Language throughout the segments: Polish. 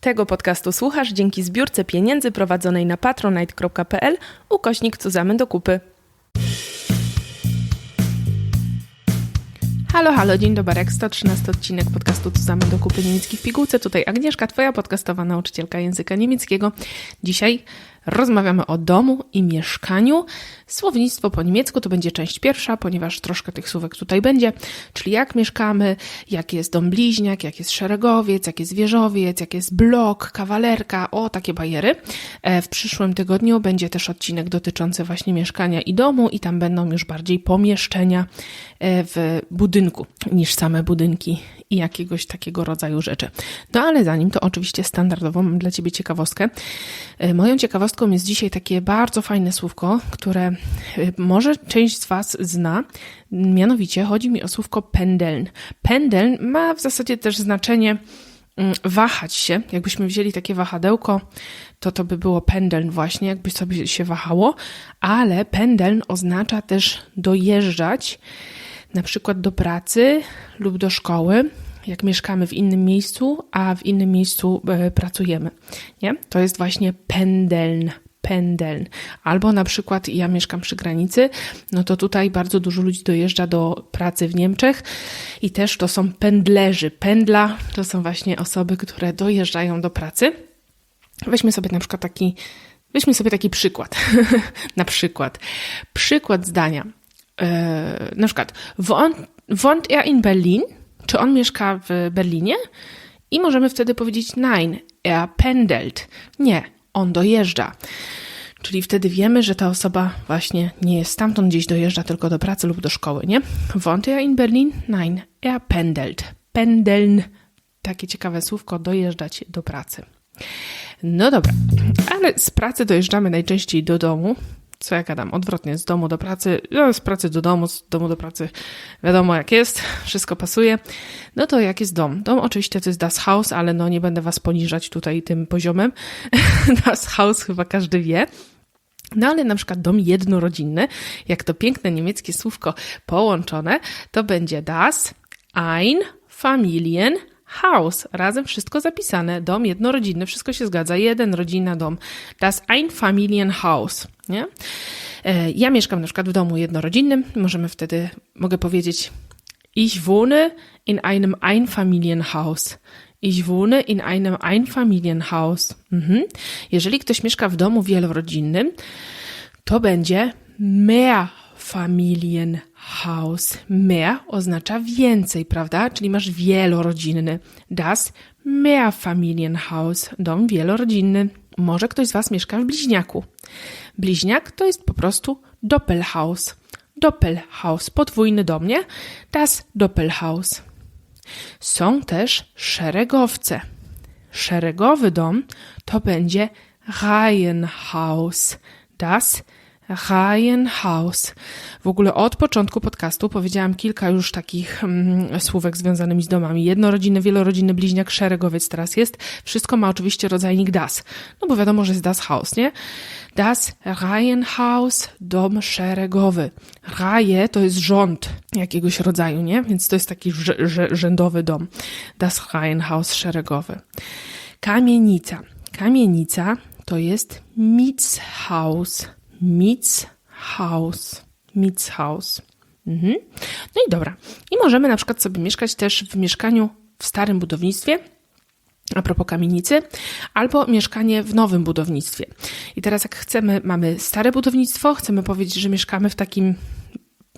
Tego podcastu słuchasz dzięki zbiórce pieniędzy prowadzonej na patronite.pl ukośnik Cuzamy do kupy. Halo, halo, dzień dobry, 113 odcinek podcastu Cuzamy do kupy niemiecki w pigułce. Tutaj Agnieszka, twoja podcastowa nauczycielka języka niemieckiego. Dzisiaj rozmawiamy o domu i mieszkaniu. Słownictwo po niemiecku to będzie część pierwsza, ponieważ troszkę tych słówek tutaj będzie, czyli jak mieszkamy, jak jest dom bliźniak, jak jest szeregowiec, jak jest wieżowiec, jak jest blok, kawalerka, o takie bajery. E, w przyszłym tygodniu będzie też odcinek dotyczący właśnie mieszkania i domu i tam będą już bardziej pomieszczenia e, w budynku niż same budynki i jakiegoś takiego rodzaju rzeczy. No ale zanim to oczywiście standardowo mam dla Ciebie ciekawostkę. E, moją ciekawostką jest dzisiaj takie bardzo fajne słówko, które e, może część z Was zna. Mianowicie chodzi mi o słówko pendeln. Pendeln ma w zasadzie też znaczenie mm, wahać się. Jakbyśmy wzięli takie wahadełko, to to by było pendeln właśnie, jakby sobie się wahało, ale pendeln oznacza też dojeżdżać na przykład do pracy lub do szkoły, jak mieszkamy w innym miejscu, a w innym miejscu e, pracujemy. Nie? To jest właśnie pendeln. Pendeln. Albo na przykład ja mieszkam przy granicy, no to tutaj bardzo dużo ludzi dojeżdża do pracy w Niemczech i też to są pendlerzy. Pendla to są właśnie osoby, które dojeżdżają do pracy. Weźmy sobie na przykład taki, weźmy sobie taki przykład. na przykład. Przykład zdania. Yy, na przykład, wohnt, wohnt er in Berlin? Czy on mieszka w Berlinie? I możemy wtedy powiedzieć nein, er pendelt. Nie, on dojeżdża. Czyli wtedy wiemy, że ta osoba właśnie nie jest stamtąd gdzieś dojeżdża tylko do pracy lub do szkoły, nie? Wohnt er in Berlin? Nein, er pendelt. Pendeln. Takie ciekawe słówko, dojeżdżać do pracy. No dobra, ale z pracy dojeżdżamy najczęściej do domu, co ja gadam, odwrotnie, z domu do pracy, no, z pracy do domu, z domu do pracy, wiadomo jak jest, wszystko pasuje. No to jak jest dom? Dom oczywiście to jest das Haus, ale no nie będę was poniżać tutaj tym poziomem. das Haus chyba każdy wie. No ale na przykład dom jednorodzinny, jak to piękne niemieckie słówko połączone, to będzie das ein Familien Haus. Razem wszystko zapisane. Dom jednorodzinny, wszystko się zgadza. Jeden rodzinny dom. Das Einfamilienhaus. Nie? E, ja mieszkam na przykład w domu jednorodzinnym. Możemy wtedy, mogę powiedzieć, ich wohne in einem Einfamilienhaus. Ich wohne in einem Einfamilienhaus. Mhm. Jeżeli ktoś mieszka w domu wielorodzinnym, to będzie mehr Familienhaus. Mehr oznacza więcej, prawda? Czyli masz wielorodzinny. Das Mehrfamilienhaus, dom wielorodzinny. Może ktoś z Was mieszka w bliźniaku. Bliźniak to jest po prostu Doppelhaus. Doppelhaus, podwójny dom, nie? Das Doppelhaus. Są też szeregowce. Szeregowy dom to będzie Reihenhaus. Das Reihenhaus. W ogóle od początku podcastu powiedziałam kilka już takich mm, słówek związanych z domami. Jednorodzinny, wielorodzinny, bliźniak, szeregowiec teraz jest. Wszystko ma oczywiście rodzajnik das. No bo wiadomo, że jest das Haus, nie? Das Reihenhaus, dom szeregowy. Reihe to jest rząd jakiegoś rodzaju, nie? Więc to jest taki rzędowy dom. Das Reihenhaus szeregowy. Kamienica. Kamienica to jest Mietshaus. Mietshaus. Mietshaus. Mhm. No i dobra. I możemy na przykład sobie mieszkać też w mieszkaniu w starym budownictwie, a propos kamienicy, albo mieszkanie w nowym budownictwie. I teraz jak chcemy, mamy stare budownictwo, chcemy powiedzieć, że mieszkamy w takim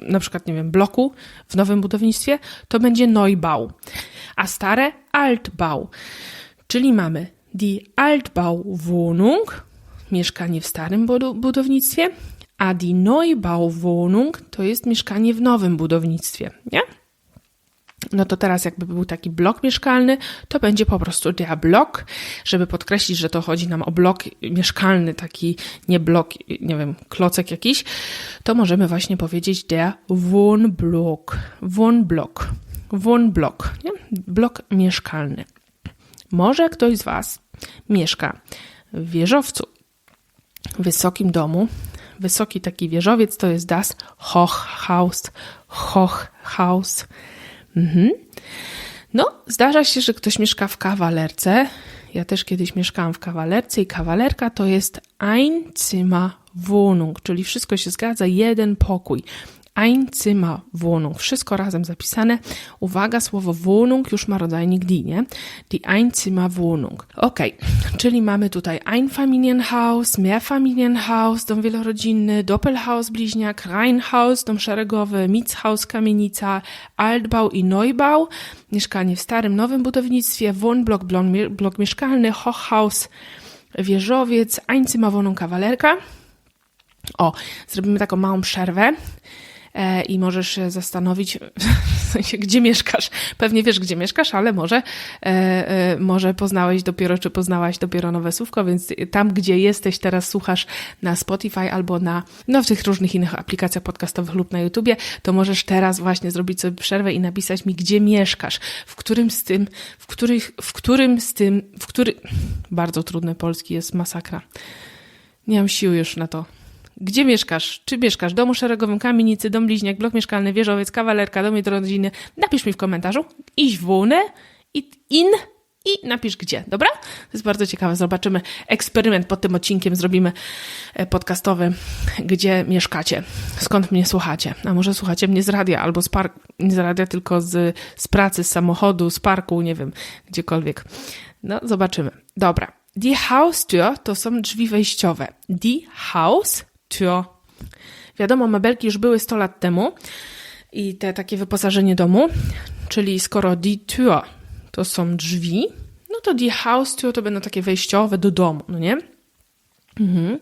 na przykład, nie wiem, bloku w nowym budownictwie, to będzie Neubau, a stare Altbau. Czyli mamy die Altbauwohnung, mieszkanie w starym budownictwie, a die Neubauwohnung to jest mieszkanie w nowym budownictwie, nie? No to teraz jakby był taki blok mieszkalny, to będzie po prostu der Blok, żeby podkreślić, że to chodzi nam o blok mieszkalny, taki nie blok, nie wiem, klocek jakiś, to możemy właśnie powiedzieć der Wohnblock, Wohnblock, Wohnblock, nie? blok mieszkalny. Może ktoś z Was mieszka w wieżowcu, wysokim domu. Wysoki taki wieżowiec to jest das Hochhaus. Hochhaus. Mhm. No, zdarza się, że ktoś mieszka w kawalerce Ja też kiedyś mieszkałam w kawalerce i kawalerka to jest Einzimmerwohnung, czyli wszystko się zgadza, jeden pokój. Einzimmerwohnung. Wszystko razem zapisane. Uwaga, słowo Wohnung już ma rodzajnik die, nie? Die Einzimmerwohnung. Ok, czyli mamy tutaj Einfamilienhaus, Mehrfamilienhaus, dom wielorodzinny, Doppelhaus, bliźniak, Reihenhaus, dom szeregowy, Mietshaus, kamienica, Altbau i Neubau, mieszkanie w starym, nowym budownictwie, Wohnblock, blok mieszkalny, Hochhaus, wieżowiec, Einzimmerwohnung, kawalerka. O, zrobimy taką małą przerwę i możesz się zastanowić, w sensie, gdzie mieszkasz. Pewnie wiesz, gdzie mieszkasz, ale może, e, e, może poznałeś dopiero, czy poznałaś dopiero nowe słówko, więc tam, gdzie jesteś, teraz słuchasz na Spotify albo na, no, w tych różnych innych aplikacjach podcastowych lub na YouTubie, to możesz teraz właśnie zrobić sobie przerwę i napisać mi, gdzie mieszkasz, w którym z tym, w których, w którym z tym, w który, bardzo trudny polski jest masakra. Nie mam sił już na to. Gdzie mieszkasz? Czy mieszkasz w domu szeregowym, kamienicy, dom bliźniak, blok mieszkalny, wieżowiec, kawalerka, dom jednorodzinny? Napisz mi w komentarzu. Iść wohnę, it in i napisz gdzie, dobra? To jest bardzo ciekawe. Zobaczymy eksperyment pod tym odcinkiem. Zrobimy e, podcastowy, gdzie mieszkacie, skąd mnie słuchacie. A może słuchacie mnie z radia albo z parku, nie z radia, tylko z, z pracy, z samochodu, z parku, nie wiem, gdziekolwiek. No, zobaczymy. Dobra. Die Haustür to są drzwi wejściowe. Die Haus Tür. Wiadomo, mebelki już były 100 lat temu i te takie wyposażenie domu, czyli skoro die Tür to są drzwi, no to die Haustür to będą takie wejściowe do domu, no nie? Mhm.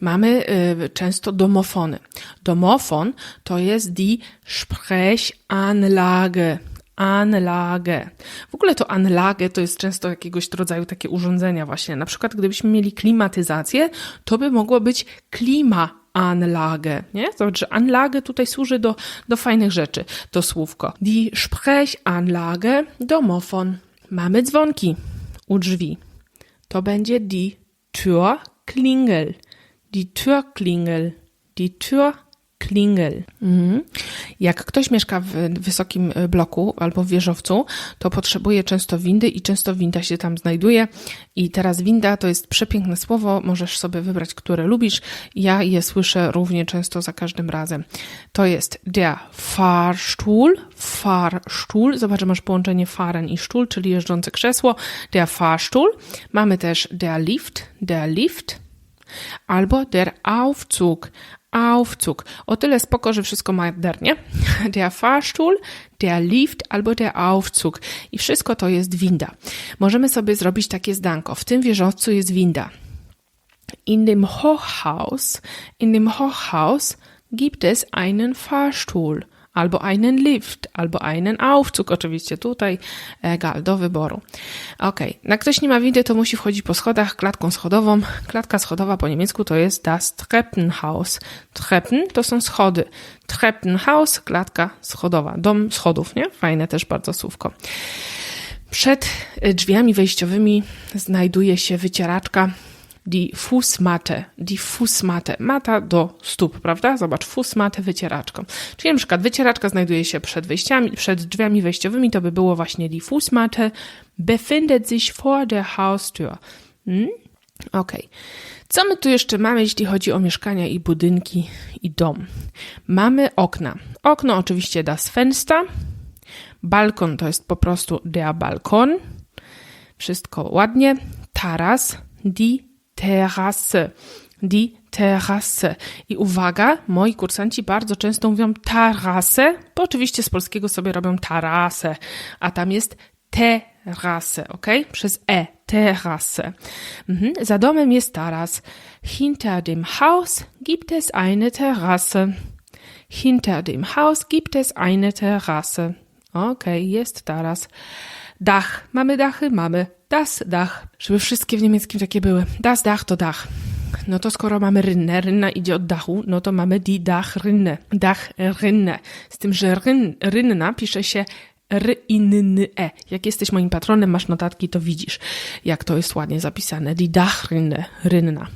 Mamy y, często domofony. Domofon to jest die Sprechanlage. Anlage. W ogóle to Anlage to jest często jakiegoś rodzaju takie urządzenia właśnie. Na przykład gdybyśmy mieli klimatyzację, to by mogło być klima Anlage, nie? To znaczy Anlage tutaj służy do, do fajnych rzeczy, to słówko. Die Sprechanlage, domofon. Mamy dzwonki u drzwi. To będzie die Türklingel. Die Türklingel. Die Tür klingel. Mhm. Jak ktoś mieszka w wysokim e, bloku albo w wieżowcu, to potrzebuje często windy i często winda się tam znajduje. I teraz winda to jest przepiękne słowo, możesz sobie wybrać, które lubisz. Ja je słyszę równie często za każdym razem. To jest der Fahrstuhl, Fahrstuhl. Zobacz, masz połączenie Fahren i Stuhl, czyli jeżdżące krzesło. Der Fahrstuhl. Mamy też der Lift, der Lift albo der Aufzug, Aufzug. O tyle spoko, że wszystko modernie. Der Fahrstuhl, der Lift albo der Aufzug. I wszystko to jest winda. Możemy sobie zrobić takie zdanko. W tym wieżowcu jest winda. In dem Hochhaus, in dem Hochhaus gibt es einen Fahrstuhl albo einen Lift, albo einen Aufzug, oczywiście tutaj, egal, do wyboru. Ok, jak ktoś nie ma windy, to musi wchodzić po schodach klatką schodową. Klatka schodowa po niemiecku to jest das Treppenhaus. Treppen to są schody. Treppenhaus, klatka schodowa. Dom schodów, nie? Fajne też bardzo słówko. Przed drzwiami wejściowymi znajduje się wycieraczka die Fußmatte, die Fußmatte, mata do stóp, prawda? Zobacz, Fußmatte wycieraczką. Czyli na przykład wycieraczka znajduje się przed wejściami, przed drzwiami wejściowymi, to by było właśnie die Fußmatte befindet sich vor der Haustür. Hmm? Okej. Co my tu jeszcze mamy, jeśli chodzi o mieszkania i budynki i dom? Mamy okna. Okno oczywiście das Fenster. Balkon to jest po prostu der Balkon. Wszystko ładnie. Taras, die Terrasse. Die Terrasse. I uwaga, moi kursanci bardzo często mówią tarasę, bo oczywiście z polskiego sobie robią tarasę, a tam jest terasę, ok? Przez e, terasę. Mhm. Za domem jest taras. Hinter dem Haus gibt es eine Terrasse. Hinter dem Haus gibt es eine Terrasse. Ok, jest taras. Dach. Mamy dachy? Mamy. Das Dach. Żeby wszystkie w niemieckim takie były. Das Dach to dach. No to skoro mamy rynnę, rynna idzie od dachu, no to mamy die Dachrinne. Dachrinne. Z tym, że ryn, rynna pisze się r inny e. Jak jesteś moim patronem, masz notatki, to widzisz, jak to jest ładnie zapisane. Die Dachrinne, rynna.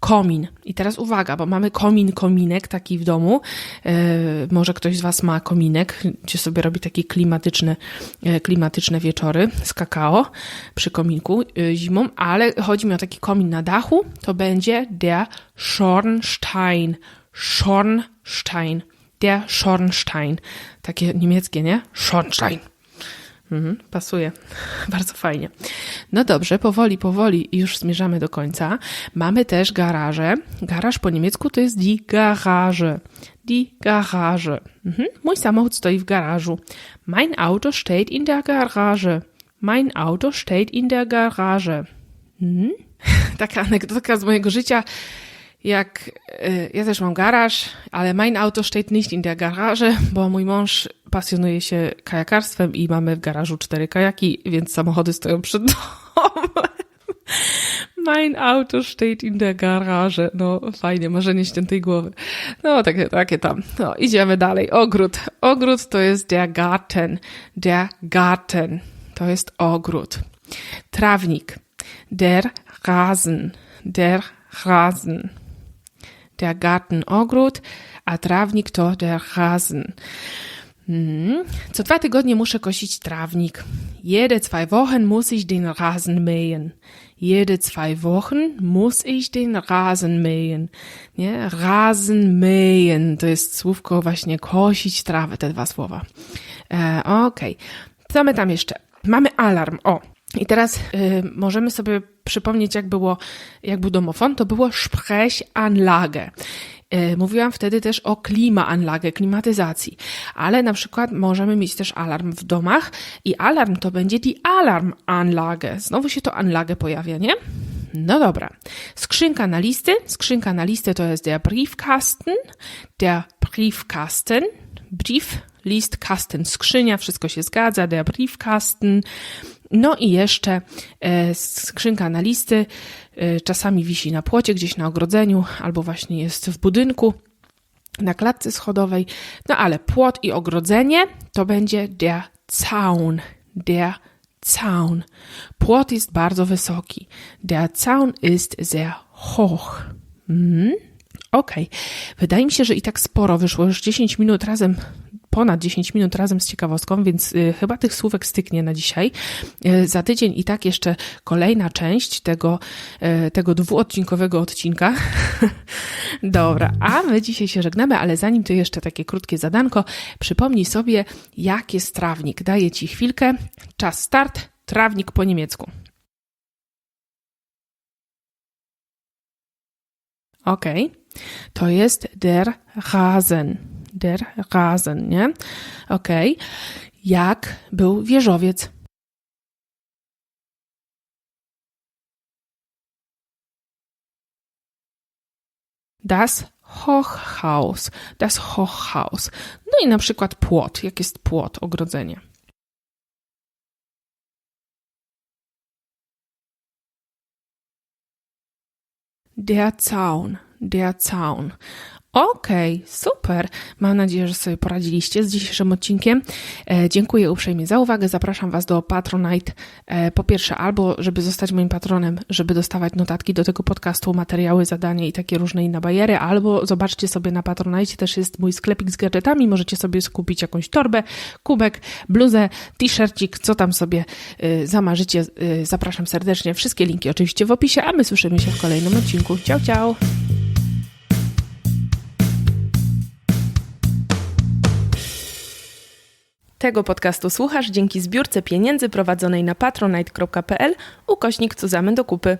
Komin. I teraz uwaga, bo mamy komin, kominek taki w domu. E, może ktoś z Was ma kominek, gdzie sobie robi takie klimatyczne, e, klimatyczne wieczory z kakao przy kominku e, zimą, ale chodzi mi o taki komin na dachu. To będzie der Schornstein. Schornstein. Der Schornstein. Takie niemieckie, nie? Schornstein. Mhm, pasuje. Bardzo fajnie. No dobrze, powoli, powoli już zmierzamy do końca. Mamy też garaże. Garaż po niemiecku to jest die Garage. Die Garage. Mhm. Mój samochód stoi w garażu. Mein Auto steht in der Garage. Mein Auto steht in der Garage. Mhm. Taka anegdotka z mojego życia jak y, ja też mam garaż, ale mein Auto steht nicht in der Garage, bo mój mąż pasjonuje się kajakarstwem i mamy w garażu cztery kajaki, więc samochody stoją przed domem. Mein Auto steht in der Garage. No fajnie, marzenie ściętej głowy. No takie, takie tam. No idziemy dalej. Ogród. Ogród to jest der Garten. Der Garten. To jest ogród. Trawnik. Der Rasen. Der Rasen der Garten Ogród, a trawnik to der Rasen. Hmm. Co dwa tygodnie muszę kosić trawnik. Jede zwei Wochen muss ich den Rasen mähen. Jede zwei Wochen muss ich den Rasen mähen. Nie? Rasen mähen to jest słówko właśnie kosić trawę, te dwa słowa. E, Okej. Okay. Co my tam jeszcze? Mamy alarm. O, i teraz y, możemy sobie przypomnieć, jak było, jak był domofon, to było Sprechanlage. Y, mówiłam wtedy też o klimaanlage, klimatyzacji, ale na przykład możemy mieć też alarm w domach i alarm to będzie die Alarmanlage. Znowu się to anlage pojawia, nie? No dobra. Skrzynka na listy. Skrzynka na listy to jest der Briefkasten. Der Briefkasten. Brief, list, kasten, skrzynia, wszystko się zgadza. Der Briefkasten. No i jeszcze e, skrzynka na listy. E, czasami wisi na płocie, gdzieś na ogrodzeniu, albo właśnie jest w budynku na klatce schodowej. No ale płot i ogrodzenie to będzie der Zaun. Der Zaun. Płot jest bardzo wysoki. Der Zaun ist sehr hoch. Mhm. Okej. Okay. Wydaje mi się, że i tak sporo wyszło. Już 10 minut razem ponad 10 minut razem z ciekawostką, więc y, chyba tych słówek styknie na dzisiaj. Y, za tydzień i tak jeszcze kolejna część tego, y, tego dwuodcinkowego odcinka. Dobra, a my dzisiaj się żegnamy, ale zanim to jeszcze takie krótkie zadanko, przypomnij sobie, jak jest trawnik. Daję Ci chwilkę. Czas start. Trawnik po niemiecku. Ok, to jest der Rasen der Rasen, nie? Ok. Jak był wieżowiec? Das Hochhaus, das Hochhaus. No i na przykład płot. Jak jest płot, ogrodzenie? Der Zaun, der Zaun. Okej, okay, super. Mam nadzieję, że sobie poradziliście z dzisiejszym odcinkiem. E, dziękuję uprzejmie za uwagę. Zapraszam Was do Patronite. E, po pierwsze, albo żeby zostać moim patronem, żeby dostawać notatki do tego podcastu, materiały, zadania i takie różne inne bariery, albo zobaczcie sobie na Patronite, też jest mój sklepik z gadżetami. Możecie sobie skupić jakąś torbę, kubek, bluzę, t-shircik, co tam sobie y, zamarzycie. Y, zapraszam serdecznie. Wszystkie linki oczywiście w opisie, a my słyszymy się w kolejnym odcinku. Ciao, ciao! Tego podcastu słuchasz dzięki zbiórce pieniędzy prowadzonej na patronite.pl ukośnik Cuzamy do kupy.